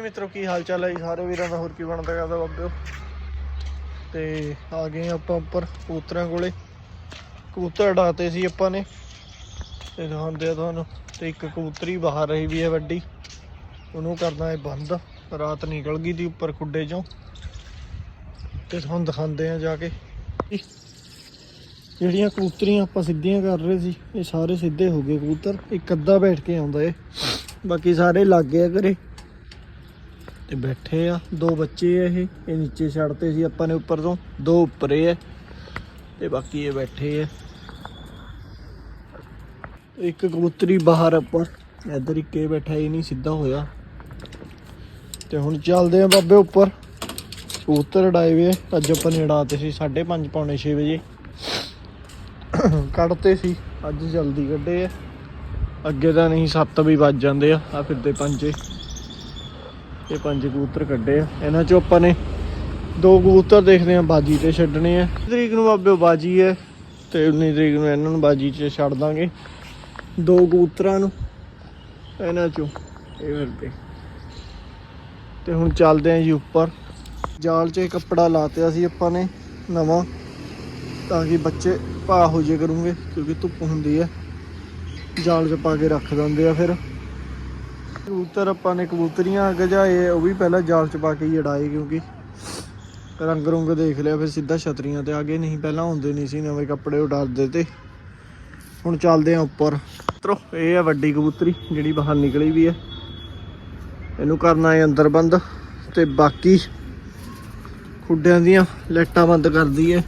ਮਿੱਤਰੋ, ਕੀ ਹਾਲ ਚਾਲ ਹੈ ਜੀ? ਸਾਰੇ ਵੀਰਾਂ ਦਾ ਹੋਰ ਕੀ ਬਣਦਾ ਕਰਦਾ ਬਾਬਿਓ? ਤੇ ਆ ਗਏ ਆਪਾਂ ਉੱਪਰ ਕਬੂਤਰਾਂ ਕੋਲੇ। ਕਬੂਤਰ ਉਡਾਤੇ ਸੀ ਆਪਾਂ ਨੇ। ਤੇ ਦਿਖਾਉਂਦੇ ਆ ਤੁਹਾਨੂੰ। ਤੇ ਇੱਕ ਕਬੂਤਰੀ ਬਾਹਰ ਰਹੀ ਵੀ ਹੈ ਵੱਡੀ। ਉਹਨੂੰ ਕਰਨਾ ਹੈ ਬੰਦ। ਰਾਤ ਨਿਕਲ ਗਈ ਦੀ ਉੱਪਰ ਖੁੱਡੇ ਚੋਂ। ਤੇ ਤੁਹਾਨੂੰ ਦਿਖਾਉਂਦੇ ਆ ਜਾ ਕੇ। ਜਿਹੜੀਆਂ ਕਬੂਤਰੀਆਂ ਆਪਾਂ ਸਿੱਧੀਆਂ ਕਰ ਰਹੇ ਸੀ, ਇਹ ਸਾਰੇ ਸਿੱਧੇ ਹੋ ਗਏ ਕਬੂਤਰ। ਇੱਕ ਅੱਧਾ ਬੈਠ ਕੇ ਆਉਂਦਾ ਏ। ਬਾਕੀ ਸਾਰੇ ਲੱਗ ਗਏ ਆ ਘਰੇ। ਤੇ ਬੈਠੇ ਆ। ਦੋ ਬੱਚੇ ਆ ਇਹ ਇਹ ਨੀਚੇ ਛੱਡਤੇ ਸੀ ਆਪਾਂ ਨੇ ਉੱਪਰ ਤੋਂ ਦੋ ਉੱਪਰੇ ਆ ਤੇ ਬਾਕੀ ਇਹ ਬੈਠੇ ਆ। ਇੱਕ ਕਬੂਤਰੀ ਬਾਹਰ ਆਪਾਂ, ਇੱਧਰ ਇੱਕ ਇਹ ਬੈਠਾ, ਇਹ ਨਹੀਂ ਸਿੱਧਾ ਹੋਇਆ। ਤੇ ਹੁਣ ਚੱਲਦੇ ਆ ਬਾਬੇ ਉੱਪਰ। ਕਬੂਤਰ ਉਡਾਏ ਵੇ ਅੱਜ ਆਪਾਂ ਨੇ ਉਡਾਤੇ ਸੀ 5:30 ਪੌਣੇ 6 ਵਜੇ। ਕੱਢਤੇ ਸੀ, ਅੱਜ ਜਲਦੀ ਕੱਢੇ ਆ। ਅੱਗੇ ਤਾਂ ਨਹੀਂ 7 ਵੀ ਵੱਜ ਜਾਂਦੇ ਆ ਆ ਫਿਰਦੇ ਪੰਜੇ। ਇਹ ਪੰਜ ਕਬੂਤਰ ਕੱਢੇ ਆ। ਇਹਨਾਂ ਚੋਂ ਆਪਾਂ ਨੇ ਦੋ ਕਬੂਤਰ ਦੇਖਦੇ ਆ ਬਾਜੀ ਤੇ ਛੱਡਣੇ ਆ। ਤਰੀਕ ਨੂੰ ਬਾਬੇ ਬਾਜੀ ਹੈ ਤੇ 19 ਤਰੀਕ ਨੂੰ ਇਹਨਾਂ ਨੂੰ ਬਾਜੀ 'ਚ ਛੱਡ ਦਾਂਗੇ। ਦੋ ਕਬੂਤਰਾਂ ਨੂੰ ਇਹਨਾਂ ਚੋਂ। ਇਹ ਫਿਰਦੇ ਤੇ। ਹੁਣ ਚੱਲਦੇ ਆ ਜੀ ਉੱਪਰ। ਜਾਲ 'ਚ ਇਹ ਕੱਪੜਾ ਲਾਤਿਆ ਸੀ ਆਪਾਂ ਨੇ ਨਵਾਂ, ਤਾਂ ਕਿ ਬੱਚੇ ਭਾ ਹੋ ਜੇ ਕਰੂੰਗੇ, ਕਿਉਂਕਿ ਧੁੱਪ ਹੁੰਦੀ ਹੈ। ਜਾਲ 'ਚ ਪਾ ਕੇ ਰੱਖ ਦਿੰਦੇ ਆ ਫਿਰ। ਕਬੂਤਰ, ਆਪਾਂ ਨੇ ਕਬੂਤਰੀਆਂ ਗਜਾਏ ਉਹ ਵੀ ਪਹਿਲਾਂ ਜਾਲ 'ਚ ਪਾ ਕੇ ਹੀ ਉਡਾਏ ਕਿਉਂਕਿ ਰੰਗ ਰੁੰਗ ਦੇਖ ਲਿਆ, ਫਿਰ ਸਿੱਧਾ ਛਤਰੀਆਂ ਤੇ ਆ ਗਏ, ਨਹੀਂ ਪਹਿਲਾਂ ਹੁੰਦੇ ਨਹੀਂ ਸੀ, ਨਵੇਂ ਕੱਪੜੇ ਉਡਾਰਦੇ ਤੇ ਹੁਣ ਚੱਲਦੇ ਆ ਉੱਪਰ। ਮਿੱਤਰੋ, ਇਹ ਆ ਵੱਡੀ ਕਬੂਤਰੀ, ਜਿਹੜੀ ਬਾਹਰ ਨਿਕਲੀ ਵੀ ਹੈ ਇਹਨੂੰ ਕਰਨਾ ਹੈ ਅੰਦਰ ਬੰਦ ਤੇ ਬਾਕੀ ਖੁੱਡਿਆਂ ਦੀਆਂ ਲਾਈਟਾਂ ਬੰਦ ਕਰਦੀ ਹੈ।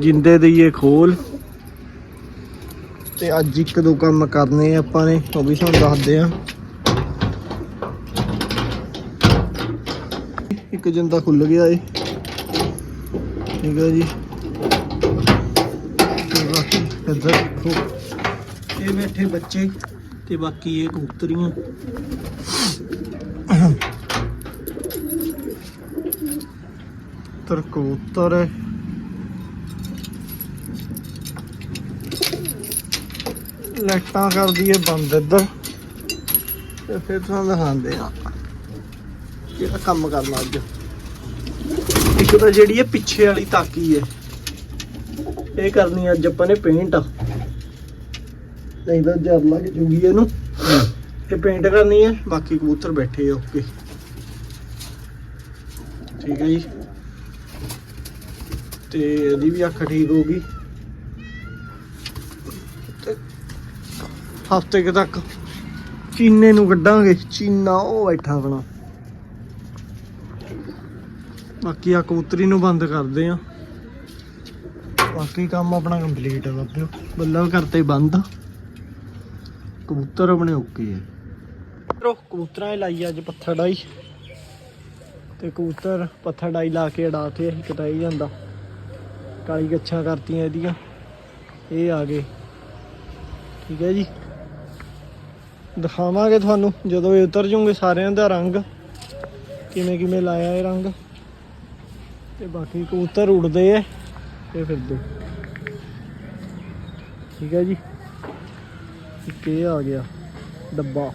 ਜਿੰਦੇ ਦਈਏ ਖੋਲ। ਤੇ ਅੱਜ ਇੱਕ ਦੋ ਕੰਮ ਕਰਨੇ ਆਪਾਂ ਨੇ, ਉਹ ਵੀ ਤੁਹਾਨੂੰ ਦੱਸਦੇ ਆ। ਇੱਕ ਜਿੰਦਾ ਖੁੱਲ ਗਿਆ ਏ। ਠੀਕ ਹੈ ਜੀ। ਤੇ ਬਾਕੀ ਇੱਧਰ ਦੇਖੋ, ਇਹ ਬੈਠੇ ਬੱਚੇ ਤੇ ਬਾਕੀ ਇਹ ਕਬੂਤਰੀਆਂ। ਤਰ ਕਬੂਤਰ ਹੈ। ਲਾਈਟਾਂ ਕਰਦੀ ਹੈ ਬੰਦ ਇੱਧਰ। ਤੇ ਫਿਰ ਤੁਹਾਨੂੰ ਦਿਖਾਉਂਦੇ ਆ ਕਿਹੜਾ ਕੰਮ ਕਰਨਾ ਅੱਜ। ਤਾਂ ਜਿਹੜੀ ਹੈ ਪਿੱਛੇ ਵਾਲੀ ਤਾਕੀ ਹੈ ਇਹ ਕਰਨੀ ਅੱਜ ਆਪਾਂ ਨੇ ਪੇਂਟ ਨਹੀਂ ਤਾਂ ਜਰ ਲੱਗ ਜੂਗੀ ਇਹਨੂੰ। ਤੇ ਪੇਂਟ ਕਰਨੀ ਹੈ ਬਾਕੀ ਕਬੂਤਰ ਬੈਠੇ ਆ, ਓਕੇ। ਠੀਕ ਹੈ ਜੀ। ਤੇ ਇਹਦੀ ਵੀ ਅੱਖ ਠੀਕ ਹੋ ਗਈ ਹਫ਼ਤੇ ਤੱਕ ਚੀਨੇ ਨੂੰ ਕੱਢਾਂਗੇ। ਚੀਨਾ ਉਹ ਬੈਠਾ ਆਪਣਾ। ਬਾਕੀ ਆ ਕਬੂਤਰੀ ਨੂੰ ਬੰਦ ਕਰਦੇ ਆ। ਬਾਕੀ ਕੰਮ ਆਪਣਾ ਕੰਪਲੀਟ ਆ ਬਾਬਿਓ। ਬੱਲਾ ਕਰਤੇ ਬੰਦ। ਕਬੂਤਰ ਆਪਣੇ ਓਕੇ ਹੈ ਰੋ ਕਬੂਤਰਾਂ ਹੀ ਲਾਈ ਅੱਜ ਪੱਥਰ ਡਾਈ। ਤੇ ਕਬੂਤਰ ਪੱਥਰ ਡਾਈ ਲਾ ਕੇ ਅੜਾਤੇ ਇੱਕ ਤਾਂ ਇਹ ਜਾਂਦਾ। ਕਾਲੀ ਗੱਛਾਂ ਕਰਤੀਆਂ ਇਹਦੀਆਂ। ਇਹ ਆ ਗਏ। ਠੀਕ ਹੈ ਜੀ। ਦਿਖਾਵਾਂਗੇ ਤੁਹਾਨੂੰ ਜਦੋਂ ਇਹ ਉਤਰ ਜੂਗੇ ਸਾਰਿਆਂ ਦਾ ਰੰਗ। ਕਿਵੇਂ ਕਿਵੇਂ ਲਾਇਆ ਇਹ ਰੰਗ। ਤੇ ਬਾਕੀ ਕਬੂਤਰ ਉੜਦੇ ਐ ਤੇ ਫਿਰਦੇ। ਠੀਕ ਹੈ ਜੀ। ਇੱਕ ਇਹ ਆ ਗਿਆ, ਡੱਬਾ।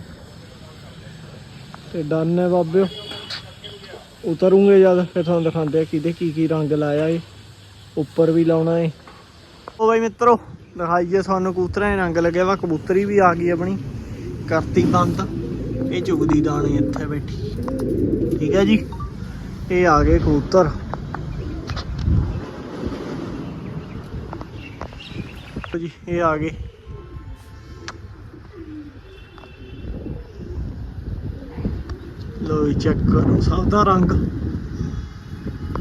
ਤੇ ਡਨ ਹੈ ਬਾਬਿਓ। ਉਤਰੂਗੇ ਜਦ, ਫਿਰ ਤੁਹਾਨੂੰ ਦਿਖਾਉਂਦੇ ਆ ਕਿਹਦੇ ਕੀ ਕੀ ਰੰਗ ਲਾਇਆ ਏ। ਉੱਪਰ ਵੀ ਲਾਉਣਾ ਏ। ਉਹ ਬਾਈ ਮਿੱਤਰੋ, ਦਿਖਾਈਏ ਤੁਹਾਨੂੰ ਕਬੂਤਰਾਂ ਦੇ ਰੰਗ ਲੱਗਿਆ ਵਾ। ਕਬੂਤਰੀ ਵੀ ਆ ਗਈ ਆਪਣੀ। ਕਰਤੀ ਬੰਦ। ਇਹ ਚੁਗਦੀ ਦਾਣੇ ਇੱਥੇ ਬੈਠੀ। ਠੀਕ ਹੈ ਜੀ। ਇਹ ਆ ਗਏ ਕਬੂਤਰ। ਲਓ ਜੀ, ਇਹ ਆ ਗਏ। ਲੋ ਚੈੱਕ ਕਰੋ ਸਭ ਦਾ ਰੰਗ।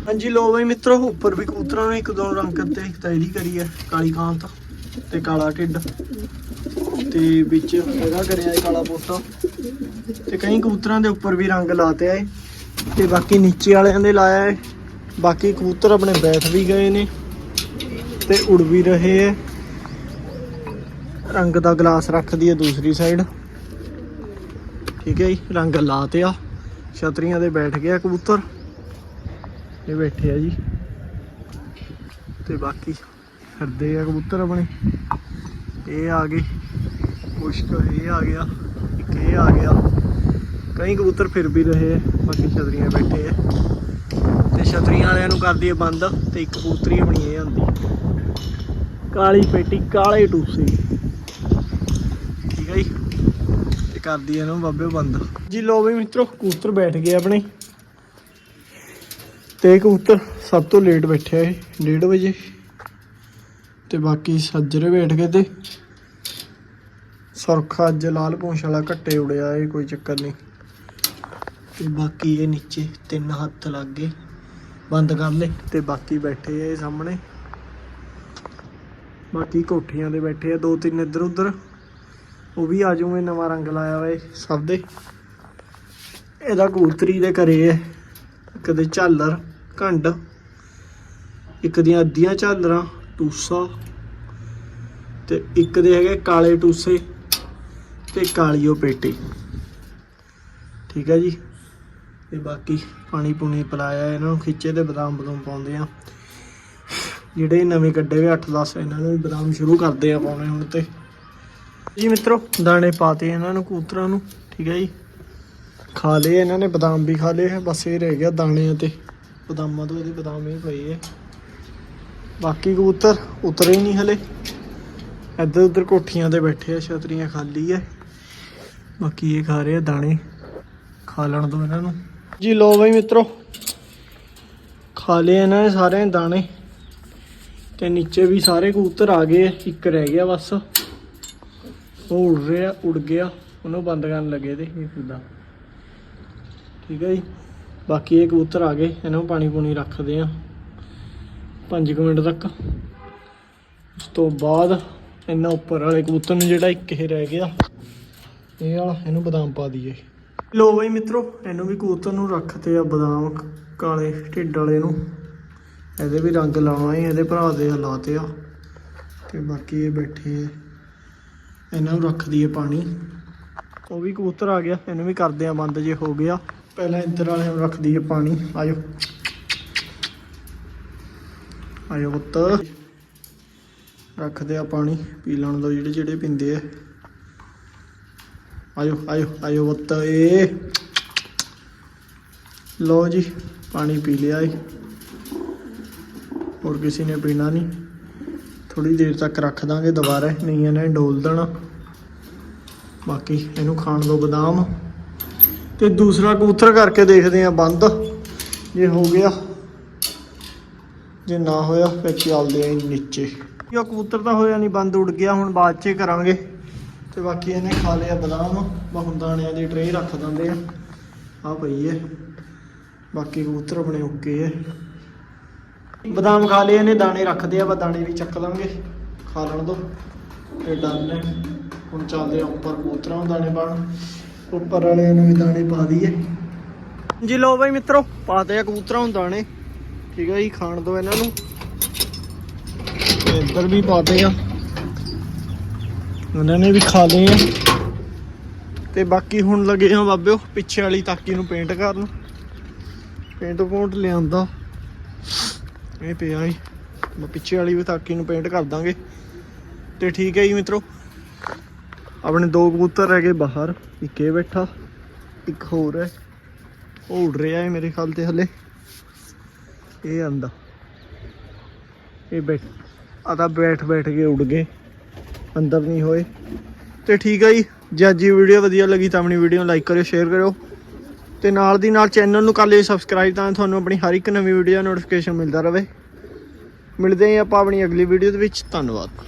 ਹਾਂਜੀ ਲੋ ਬਈ ਮਿੱਤਰੋ, ਉੱਪਰ ਵੀ ਕਬੂਤਰਾਂ ਨੇ ਇੱਕ ਦੋ ਰੰਗ ਕਰਤੇ, ਇੱਕ ਤਾਂ ਇਹਦੀ ਕਰੀ ਹੈ, ਕਾਲੀ ਕਾਂਤ ਤੇ ਕਾਲਾ ਢਿੱਡ। ਤੇ ਵਿੱਚ ਹੈਗਾ ਕਰਿਆ ਇਹ ਕਾਲਾ ਪੋਤਾ। ਤੇ ਕਈ ਕਬੂਤਰਾਂ ਦੇ ਉੱਪਰ ਵੀ ਰੰਗ ਲਾਤੇ ਆਏ ਤੇ ਬਾਕੀ ਨੀਚੇ ਵਾਲਿਆਂ ਦੇ ਲਾਇਆ ਹੈ। ਬਾਕੀ ਕਬੂਤਰ ਆਪਣੇ ਬੈਠ ਵੀ ਗਏ ਨੇ, ਤੇ ਉੜ ਵੀ ਰਹੇ ਹੈ। ਰੰਗ ਦਾ ਗਲਾਸ ਰੱਖਦੀ ਹੈ ਦੂਸਰੀ ਸਾਈਡ ਠੀਕ ਹੈ ਜੀ, ਰੰਗ ਲਾਤੇ ਆ। ਛਤਰੀਆਂ ਦੇ ਬੈਠ ਗਿਆ ਕਬੂਤਰ। ਇਹ ਬੈਠੇ ਆ ਜੀ। ਤੇ ਬਾਕੀ ਫਿਰਦੇ ਆ ਕਬੂਤਰ ਆਪਣੇ। ਇਹ ਆ ਗਏ। ਮੁਸ਼ਕ ਇਹ ਆ ਗਿਆ, ਇੱਕ ਇਹ ਆ ਗਿਆ। ਕਈ ਕਬੂਤਰ ਫਿਰ ਵੀ ਰਹੇ ਆ, ਬਾਕੀ ਛਤਰੀਆਂ ਬੈਠੇ ਆ। ਤੇ ਛਤਰੀਆਂ ਵਾਲਿਆਂ ਨੂੰ ਕਰਦੀ ਹੈ ਬੰਦ, ਤੇ ਇੱਕ ਕਬੂਤਰੀ ਬਣੀ ਇਹ ਹੁੰਦੀ ਕਾਲੀ ਪੇਟੀ, ਕਾਲੇ ਟੂਸੇ। ਠੀਕ ਹੈ ਜੀ ਤੇ ਕਰਦੀ ਹੈ ਇਹਨੂੰ ਬਾਬੇ ਬੰਦ। ਜੀ ਲੋ ਵੀ ਮਿੱਤਰੋ, ਕਬੂਤਰ ਬੈਠ ਗਏ ਆਪਣੇ। ਤੇ ਕਬੂਤਰ ਸਭ ਤੋਂ ਲੇਟ ਬੈਠਿਆ ਇਹ 1:30 ਵਜੇ। ਤੇ ਬਾਕੀ ਸੱਜਰੇ ਬੈਠ ਗਏ ਤੇ ਸੁਰਖਾ ਅੱਜ ਲਾਲ ਪੂੰਛ ਵਾਲਾ ਘੱਟੇ ਉੜਿਆ, ਇਹ ਕੋਈ ਚੱਕਰ ਨਹੀਂ। ਤੇ ਬਾਕੀ ਇਹ ਨੀਚੇ ਤਿੰਨ ਹੱਥ ਲੱਗ ਗਏ। ਬੰਦ ਕਰ ਲੈ ਤੇ ਬਾਕੀ ਬੈਠੇ ਆ ਇਹ ਸਾਹਮਣੇ। ਬਾਕੀ ਕੋਠੀਆਂ ਦੇ ਬੈਠੇ ਆ, ਦੋ ਤਿੰਨ ਇੱਧਰ ਉੱਧਰ ਉਹ ਵੀ ਆ ਜਾਊਗੇ ਨਵਾਂ ਰੰਗ ਲਾਇਆ ਵਾ ਸਭ ਦੇ। ਇਹਦਾ ਕਬੂਤਰੀ ਦੇ ਘਰੇ ਹੈ। ਕਦੇ ਝਾਲਰ, ਘੰਡ। ਇੱਕ ਦੀਆਂ ਅੱਧੀਆਂ ਝਾਲਰਾਂ, ਟੂਸਾ। ਤੇ ਇੱਕ ਦੇ ਹੈਗੇ ਕਾਲੇ ਟੂਸੇ ਤੇ ਕਾਲੀਓ ਪੇਟੀ। ਠੀਕ ਹੈ ਜੀ। ਤੇ ਬਾਕੀ ਪਾਣੀ ਪੂਣੀ ਪਿਲਾਇਆ ਇਹਨਾਂ ਨੂੰ, ਖਿੱਚੇ ਤੇ ਬਦਾਮ ਬਦਾਮ ਪਾਉਂਦੇ ਆ। ਜਿਹੜੇ ਨਵੇਂ ਕੱਢੇ ਹੋਏ 8-10 ਇਹਨਾਂ ਨੂੰ ਵੀ ਬਦਾਮ ਸ਼ੁਰੂ ਕਰਦੇ ਆ ਪਾਉਣੇ ਹੁਣ ਤੇ। ਜੀ ਮਿੱਤਰੋ ਦਾਣੇ ਪਾਤੇ ਇਹਨਾਂ ਨੂੰ ਕੂਤਰਾਂ ਨੂੰ ਠੀਕ ਹੈ ਜੀ। ਖਾ ਲਏ ਇਹਨਾਂ ਨੇ ਬਦਾਮ ਵੀ ਖਾ ਲਏ ਬਸ ਇਹ ਰਹਿ ਗਿਆ ਦਾਣੇ ਤੇ। ਬਦਾਮਾਂ ਤੋਂ ਇਹਦੇ ਬਦਾਮ ਹੀ ਪਏ ਆ ਬਾਕੀ ਕਬੂਤਰ ਉਤਰੇ ਹੀ ਨਹੀਂ ਹਲੇ। ਇੱਧਰ ਉੱਧਰ ਕੋਠੀਆਂ ਤੇ ਬੈਠੇ ਆ ਛਤਰੀਆਂ ਖਾਲੀ ਐ ਬਾਕੀ ਇਹ ਖਾ ਰਹੇ ਆ ਦਾਣੇ ਖਾ ਲੈਣ ਦੋ ਇਹਨਾਂ ਨੂੰ। ਜੀ ਲੋ ਬਈ ਮਿੱਤਰੋ ਖਾ ਲਏ ਇਹਨਾਂ ਨੇ ਸਾਰੇ ਦਾਣੇ। ਤੇ ਨੀਚੇ ਵੀ ਸਾਰੇ ਕਬੂਤਰ ਆ ਗਏ ਆ, ਇੱਕ ਰਹਿ ਗਿਆ ਬਸ। ਉਹ ਉੜ ਰਿਹਾ, ਉੱਡ ਗਿਆ, ਉਹਨੂੰ ਬੰਦ ਕਰਨ ਲੱਗੇ ਤੇ ਇਹ ਫਿਰਦਾ ਠੀਕ ਹੈ ਜੀ। ਬਾਕੀ ਇਹ ਕਬੂਤਰ ਆ ਗਏ, ਇਹਨਾਂ ਨੂੰ ਪਾਣੀ ਪੂਣੀ ਰੱਖਦੇ ਆ 5 ਮਿੰਟ ਤੱਕ। ਉਸ ਤੋਂ ਬਾਅਦ ਇਹਨਾਂ ਉੱਪਰ ਵਾਲੇ ਕਬੂਤਰ ਨੂੰ ਜਿਹੜਾ ਇੱਕ ਇਹ ਰਹਿ ਗਿਆ, ਇਹ ਵਾਲਾ ਇਹਨੂੰ ਬਦਾਮ ਪਾ ਦਈਏ। ਲੋ ਬਈ ਮਿੱਤਰੋ, ਇਹਨੂੰ ਵੀ ਕਬੂਤਰ ਨੂੰ ਰੱਖਤੇ ਆ ਬਦਾਮ, ਕਾਲੇ ਢਿੱਡ ਵਾਲੇ ਨੂੰ। ਇਹਦੇ ਵੀ ਰੰਗ ਲਾਉਣਾ ਹੈ, ਇਹਦੇ ਭਰਾ ਦੇ ਲਾਤੇ ਆ। ਤੇ ਬਾਕੀ ਇਹ ਬੈਠੇ ਆ। ਇਹਨਾਂ ਨੂੰ ਰੱਖ ਦਈਏ ਪਾਣੀ। ਉਹ ਵੀ ਕਬੂਤਰ ਆ ਗਿਆ ਇਹਨੂੰ ਵੀ ਕਰਦੇ ਆ ਬੰਦ ਜੇ ਹੋ ਗਿਆ। ਪਹਿਲਾਂ ਇੱਧਰ ਵਾਲੇ ਨੂੰ ਰੱਖ ਦਈਏ ਪਾਣੀ। ਆਜੋ। ਆਜੋ ਪੁੱਤ। ਰੱਖਦੇ ਆ ਪਾਣੀ ਪੀ ਲੈਣ ਦੋ ਜਿਹੜੇ ਜਿਹੜੇ ਪੀਂਦੇ ਆ। ਆਜੋ ਆਜੋ ਆਜੋ ਪੁੱਤ ਏ ਲੋ ਜੀ ਪਾਣੀ ਪੀ ਲਿਆ ਏ। ਹੋਰ ਕਿਸੇ ਨੇ ਪੀਣਾ ਨਹੀਂ। ਥੋੜੀ ਦੇਰ ਤੱਕ ਰੱਖ ਦਾਂਗੇ ਦੁਬਾਰਾ ਨਹੀਂ ਇਹਨੇ ਡੋਲ ਦੇਣਾ। ਬਾਕੀ ਇਹਨੂੰ ਖਾਣ ਦੋ ਬਦਾਮ। ਤੇ ਦੂਸਰਾ ਕਬੂਤਰ ਕਰਕੇ ਦੇਖਦੇ ਆ ਬੰਦ। ਜੇ ਹੋ ਗਿਆ, ਜੇ ਨਾ ਹੋਇਆ ਫਿਰ ਚੱਲਦੇ ਆ ਨੀਚੇ। ਇਹ ਕਬੂਤਰ ਤਾਂ ਹੋਇਆ ਨਹੀਂ, ਬੰਦ ਉੱਡ ਗਿਆ, ਹੁਣ ਬਾਅਦ ਚ ਕਰਾਂਗੇ। ਤੇ ਬਾਕੀ ਇਹਨੇ ਖਾ ਲਿਆ ਬਦਾਮ। ਬਹੁਤ ਦਾਣਿਆਂ ਦੀ ਟਰੇ ਰੱਖ ਦਿੰਦੇ ਆ ਆ ਪਈ ਏ ਬਾਕੀ ਕਬੂਤਰ ਆਪਣੇ ਓਕੇ ਐ ਬਦਾਮ ਖਾ ਲਏ, ਇਹਨੇ ਦਾਣੇ ਰੱਖਦੇ ਆ ਬਾ ਦਾਣੇ ਵੀ ਚੱਕ ਲਾਂਗੇ। ਖਾ ਲੈਣ ਦੋ। ਇਹ ਡਨ ਨੇ ਹੁਣ ਚੱਲਦੇ ਆ ਉੱਪਰ ਕਬੂਤਰਾਂ ਨੂੰ ਦਾਣੇ ਪਾਣ ਉੱਪਰ ਵਾਲੇ ਨੂੰ ਵੀ ਦਾਣੇ ਪਾ ਦਈਏ। ਜੀ ਲੋ ਬਾਈ ਮਿੱਤਰੋ, ਪਾਤੇ ਆ ਕਬੂਤਰਾਂ ਨੂੰ ਦਾਣੇ। ਠੀਕ ਹੈ ਜੀ, ਖਾਣ ਦੋ ਇਹਨਾਂ ਨੂੰ। ਤੇ ਇੱਧਰ ਵੀ ਪਾਤੇ ਆ। ਉਹਨਾਂ ਨੇ ਵੀ ਖਾ ਲਏ ਆ। ਤੇ ਬਾਕੀ ਹੁਣ ਲੱਗੇ ਆ ਬਾਬਿਓ ਪਿੱਛੇ ਵਾਲੀ ਤਾਕੀ ਨੂੰ ਪੇਂਟ ਕਰਨ। ਪੇਂਟ ਪੌਂਟ ਲਿਆਂਦਾ। ਇਹ ਪਿਆ ਹੀ ਮੈਂ ਪਿੱਛੇ ਵਾਲੀ ਵੀ ਤਾਕੀ ਨੂੰ ਪੇਂਟ ਕਰ ਦਾਂਗੇ। ਤੇ ਠੀਕ ਹੈ ਜੀ ਮਿੱਤਰੋ। ਆਪਣੇ ਦੋ ਕਬੂਤਰ ਰਹਿ ਗਏ ਬਾਹਰ, ਇੱਕ ਇਹ ਬੈਠਾ, ਇੱਕ ਹੋਰ ਹੈ। ਉਹ ਉੱਡ ਰਿਹਾ ਹੈ ਮੇਰੇ ਖਿਆਲ ਤੇ ਹਲੇ। ਇਹ ਆਂਦਾ। ਇਹ ਬੈਠ ਆ ਬੈਠ ਬੈਠ ਕੇ ਉੱਡ ਗਏ। ਅੰਦਰ ਨਹੀਂ ਹੋਏ। ਤੇ ਠੀਕ ਹੈ ਜੀ, ਜੇ ਅੱਜ ਦੀ ਵੀਡੀਓ ਵਧੀਆ ਲੱਗੀ ਤਾਂ ਆਪਣੀ ਵੀਡੀਓ ਨੂੰ ਲਾਈਕ ਕਰਿਓ, ਸ਼ੇਅਰ ਕਰਿਓ। ਤੇ ਨਾਲ ਦੀ ਨਾਲ ਚੈਨਲ ਨੂੰ ਕਰ ਲਿਓ ਸਬਸਕ੍ਰਾਈਬ ਤਾਂ ਤੁਹਾਨੂੰ ਆਪਣੀ ਹਰ ਇੱਕ ਨਵੀਂ ਵੀਡੀਓ ਦਾ ਨੋਟੀਫਿਕੇਸ਼ਨ ਮਿਲਦਾ ਰਹੇ ਮਿਲਦੇ ਹਾਂ ਆਪਾਂ ਆਪਣੀ ਅਗਲੀ ਵੀਡੀਓ ਦੇ ਵਿੱਚ। ਧੰਨਵਾਦ।